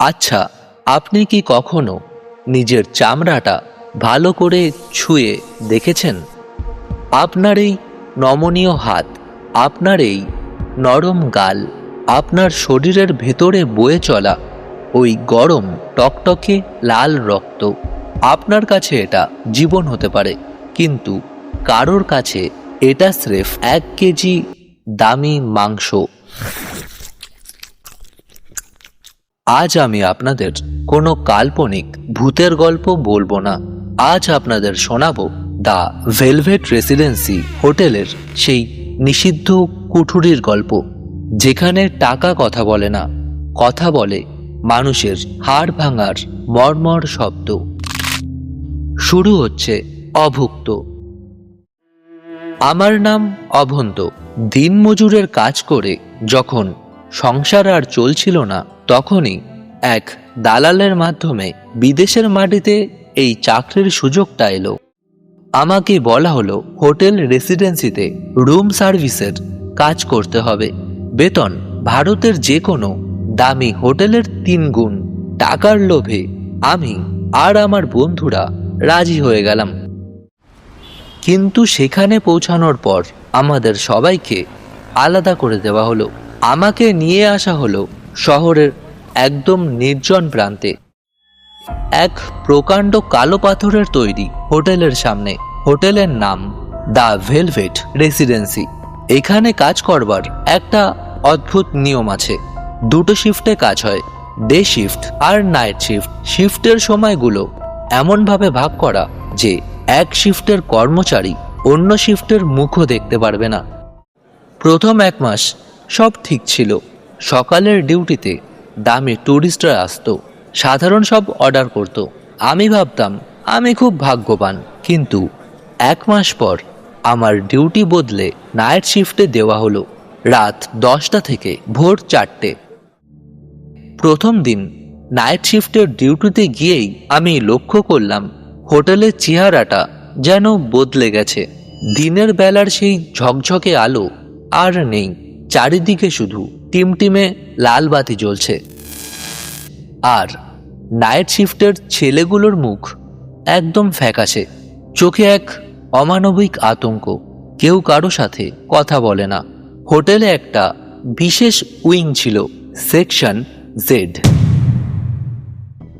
আচ্ছা আপনি কি কখনো নিজের চামড়াটা ভালো করে ছুঁয়ে দেখেছেন? আপনার এই নমনীয় হাত, আপনার এই নরম গাল, আপনার শরীরের ভেতরে বয়ে চলা ওই গরম, টকটকে লাল রক্ত, আপনার কাছে এটা জীবন হতে পারে। কিন্তু কারোর কাছে এটা স্রেফ এক কেজি দামি মাংস। আজ আমি আপনাদের কোনো কাল্পনিক ভূতের গল্প বলব না। আজ আপনাদের শোনাবো দ্য ভেলভেট রেসিডেন্সি হোটেলের সেই নিষিদ্ধ কুঠুরির গল্প, যেখানে টাকা কথা বলে না, কথা বলে মানুষের হাড় ভাঙার মর্মর শব্দ। শুরু হচ্ছে অভুক্ত। আমার নাম অভন্ত। দিনমজুরের কাজ করে যখন সংসার আর চলছিল না তখনই এক দালালের মাধ্যমে বিদেশের মাটিতে এই চাকরির সুযোগটা এলো। আমাকে বলা হলো, হোটেল রেসিডেন্সিতে রুম সার্ভিসের কাজ করতে হবে। বেতন ভারতের যে কোনো দামি হোটেলের তিন গুণ। টাকার লোভে আমি আর আমার বন্ধুরা রাজি হয়ে গেলাম। কিন্তু সেখানে পৌঁছানোর পর আমাদের সবাইকে আলাদা করে দেওয়া হলো। আমাকে নিয়ে আসা হলো শহরের একদম নির্জন প্রান্তে। এক প্রকাণ্ড কালো পাথরের তৈরি হোটেলের সামনে। হোটেলের নাম দ্য ভেলভেট রেসিডেন্সি। এখানে কাজ করবার একটা অদ্ভুত নিয়ম আছে। দুটো শিফটে কাজ হয়, ডে শিফট আর নাইট শিফট। শিফটের সময়গুলো এমনভাবে ভাগ করা যে এক শিফটের কর্মচারী অন্য শিফটের মুখও দেখতে পারবে না। প্রথম এক মাস সব ঠিক ছিল। সকালের ডিউটিতে দামি ট্যুরিস্টরা আসতো, সাধারণ সব অর্ডার করত। আমি ভাবতাম, আমি খুব ভাগ্যবান, কিন্তু এক মাস পর আমার ডিউটি বদলে নাইট শিফটে দেওয়া হলো, রাত দশটা থেকে ভোর চারটে। প্রথম দিন নাইট শিফটের ডিউটিতে গিয়েই আমি লক্ষ্য করলাম হোটেলের চেহারাটা যেন বদলে গেছে। দিনের বেলার সেই ঝকঝকে আলো আর নেই, চারিদিকে শুধু টিমটিমে লাল বাতি জ্বলছে। আর নাইট শিফটের ছেলেগুলোর মুখ একদম ফ্যাকাশে। চোখে এক অমানবিক আতঙ্ক। কেউ কারও সাথে কথা বলে না। হোটেলে একটা বিশেষ উইং ছিল, সেকশন জেড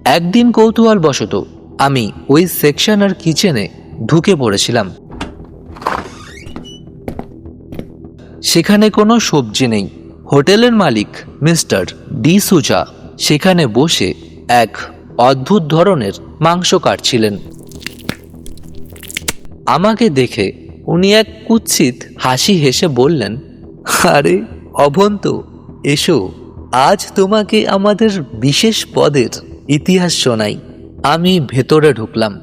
একদিন কৌতূহল কৌতূহলবশত আমি ওই সেকশন আর কিচেনে ঢুকে পড়েছিলাম। সেখানে কোনো সবজি নেই। হোটেলের মালিক মিস্টার ডি সুজা সেখানে বসে এক অদ্ভুত ধরনের মাংস কাটছিলেন। আমাকে দেখে উনি এক কুৎসিত হাসি হেসে বললেন, আরে, অভন্ত, এসো, আজ তোমাকে আমাদের বিশেষ পদের ইতিহাস শোনাই। আমি ভেতরে ঢুকলাম।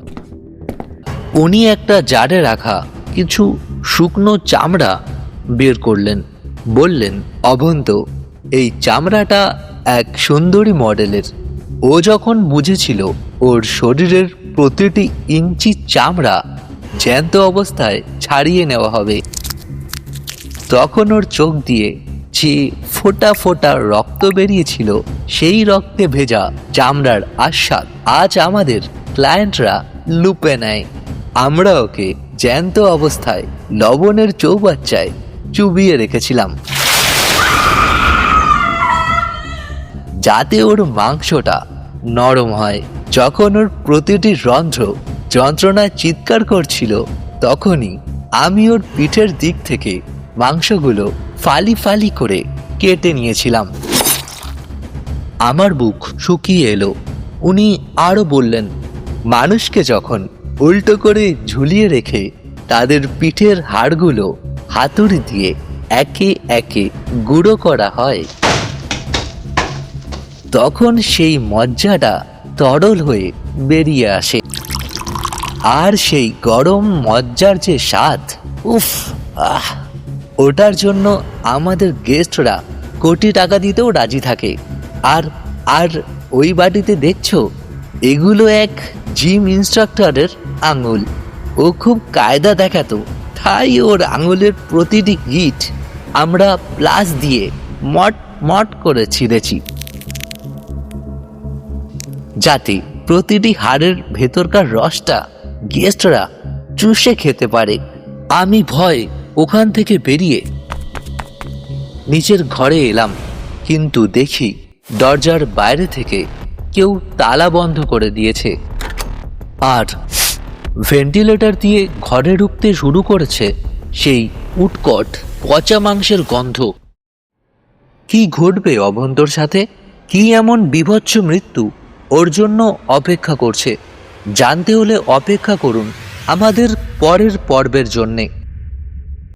উনি একটা জারে রাখা কিছু শুকনো চামড়া বের করলেন। বললেন, অভন্ত, এই চামড়াটা এক সুন্দরী মডেলের। ও যখন বুঝেছিল ওর শরীরের প্রতিটি ইঞ্চি চামড়া জ্যান্ত অবস্থায় ছাড়িয়ে নেওয়া হবে, তখন ওর চোখ দিয়ে যে ফোটা ফোটা রক্ত বেরিয়েছিল, সেই রক্তে ভেজা চামড়ার আস্বাদ আজ আমাদের ক্লায়েন্টরা লুপে নেয়। আমরা ওকে জ্যান্ত অবস্থায় লবণের চৌবাচ্চায় চুবিয়ে রেখেছিলাম। যাতে ওর মাংসটা নরম হয়। যখন ওর প্রতিটি রন্ধ্র যন্ত্রণায় চিৎকার করছিল, তখনই আমি ওর পিঠের দিক থেকে মাংসগুলো ফালি ফালি করে কেটে নিয়েছিলাম। আমার বুক শুকিয়ে এলো। উনি আরও বললেন, মানুষকে যখন উল্টো করে ঝুলিয়ে রেখে তাদের পিঠের হাড়গুলো হাতুড়ি দিয়ে একে একে গুঁড়ো করা হয়। তখন সেই মজ্জাটা তরল হয়ে বেরিয়ে আসে। আর সেই গরম মজ্জার যে স্বাদ, উফ, আহ, ওটার জন্য আমাদের গেস্টরা কোটি টাকা দিতেও রাজি থাকে। আর আর ওই বাড়িতে দেখছ? এগুলো এক জিম ইনস্ট্রাক্টরের আঙুল। ও খুব কায়দা দেখাতো। তাই ওর আঙুলের প্রতিটি গিট আমরা প্লাস দিয়ে মট মট করে ছিঁড়েছি। যাতে প্রতিটি হাড়ের ভেতরকার রসটা গেস্টরা চুষে খেতে পারে। আমি ভয় ওখান থেকে বেরিয়ে নিজের ঘরে এলাম, কিন্তু দেখি দরজার বাইরে থেকে কেউ তালা বন্ধ করে দিয়েছে। আর ভেন্টিলেটর দিয়ে ঘরে ঢুকতে শুরু করেছে সেই উৎকট পচা মাংসের গন্ধ। কি ঘটবে অভন্তর সাথে? কি এমন বিভৎস মৃত্যু? ওর জন্য অপেক্ষা করছে। জানতে হলে অপেক্ষা করুন আমাদের পরের পর্বের জন্যে।